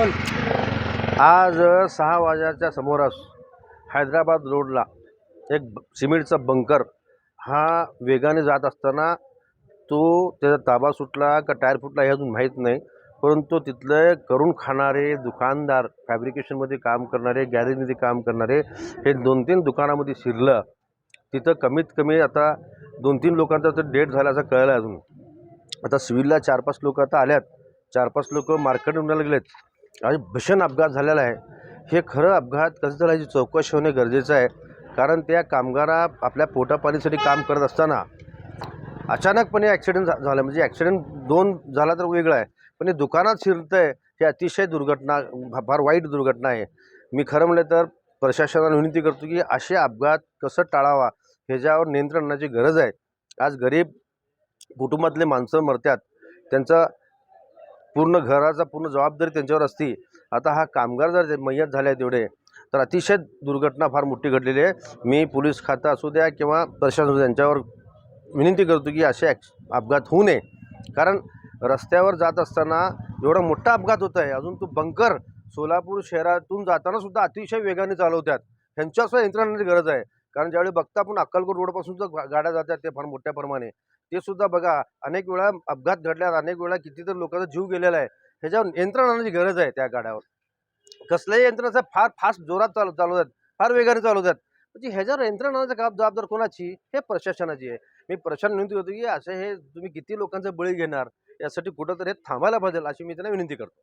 बोल आज सहा वाजाच्या समोरास हैदराबाद रोडला एक सिमेंटचा बंकर हा वेगाने जात असताना तो त्याचा ताबा सुटला का टायर फुटला हे अजून माहीत नाही. परंतु तिथले करून खाणारे दुकानदार फॅब्रिकेशनमध्ये काम करणारे गॅरेजमध्ये काम करणारे हे दोन तीन दुकानामध्ये शिरलं. तिथं कमीत कमी आता दोन तीन लोकांचा तर डेट झाला असं कळलं अजून. आता सिव्हिलला चार पाच लोक आता आल्यात. चार पाच लोक मार्केट उडायला गेलेत आणि भीषण अपघात झालेला आहे. हे खरं अपघात कसं झालं याची चौकशी होणे गरजेचं आहे. कारण त्या कामगारा आपल्या पोटापाणीसाठी काम करत असताना अचानकपणे ॲक्सिडेंट झा झाला. म्हणजे ॲक्सिडेंट दोन झाला तर वेगळा आहे. पण हे दुकानात शिरतं आहे हे अतिशय दुर्घटना फार वाईट दुर्घटना आहे. मी खरं म्हणलं तर प्रशासनाला विनंती करतो की असे अपघात कसं टाळावा ह्याच्यावर नियंत्रण आणण्याची गरज आहे. आज गरीब कुटुंबातले माणसं मरतात. त्यांचा पूर्ण घराचा पूर्ण जबाबदारी त्यांच्यावर असती. आता हा कामगार जर मय्यत झाले तेवढे तर अतिशय दुर्घटना फार मोठी घडलेली आहे. मी पोलीस खातं असू द्या किंवा प्रशासन असू द्या, यांच्यावर विनंती करतो की असे ॲक्स अपघात होऊ नये. कारण रस्त्यावर जात असताना एवढा मोठा अपघात होत आहे. अजून तो बंकर सोलापूर शहरातून जाताना सुद्धा अतिशय वेगाने चालवतात. ह्यांच्यासुद्धा यंत्रणाची गरज आहे. कारण ज्यावेळी बघता आपण अक्कलकोट रोडपासून जर गाड्या जातात ते फार मोठ्या प्रमाणे. ते सुद्धा बघा अनेक वेळा अपघात घडल्यात अनेक वेळा कितीतरी लोकांचा जीव गेलेला आहे. ह्याच्यावर यंत्रणाची गरज आहे त्या गाड्यावर. कसल्याही यंत्रणाचा फार फास्ट जोरात चालू चालवतात फार वेगाने चालवतात म्हणजे ह्याच्यावर यंत्रणा आणण्याची का जबाबदार कोणाची? हे प्रशासनाची आहे. मी प्रशासन विनंती करतो की असे हे तुम्ही किती लोकांचा बळी घेणार? यासाठी कुठंतरी हे थांबायला पाहिजे अशी मी त्यांना विनंती करतो.